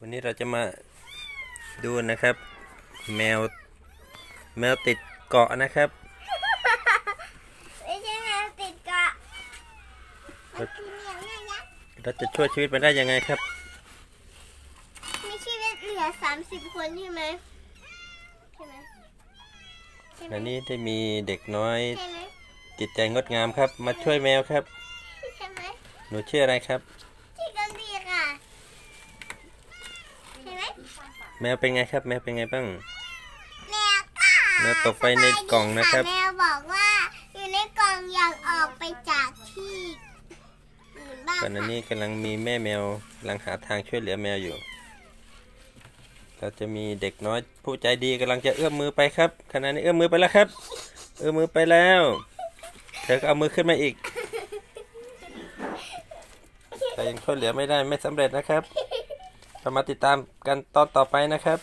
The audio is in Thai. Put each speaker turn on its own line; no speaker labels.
วันนี้เราจะมาดูนะครับ แมว แมวติดเกาะนะครับ
ไม่ใช่แมวติดเกาะมันคือแมวน่ารัก
เราจะช่วยชีวิตมันได้ยังไงครับ
มีชีวิตเหลือสามสิบคนใช่ไหมใช่ไหมใช่ไหม
อันนี้ได้มีเด็กน้อย
ใช่ไหม
จิตใจงดงามครับ มาช่วยแมวครับ
ใช่ไหม
หนูชื่ออะไรครับ
ที่กันดีค่ะใช่ไหม
แมวเป็นไงครับ แมวเป็นไงบ้าง
แมวก็
แมวตกไปในกล่องนะครับ
แมวบอกว่าอยู่ในกล่องอยากออกไปจากที่อื่นบ้าง
ก่อนหน้า
ค่ะ
นี้กำลังมีแม่แมวกำลังหาทางช่วยเหลือแมวอยู่ เราจะมีเด็กน้อยผู้ใจดีกำลังจะเอื้อมมือไปครับขณะนี้เอื้อมมือไปแล้วครับ เอื้อมมือไปแล้ว เธอก็เอามือขึ้นมาอีก แต่ยังช่วยเหลือไม่ได้ไม่สำเร็จนะครับามาติดตามกันตอนต่อไปนะครับ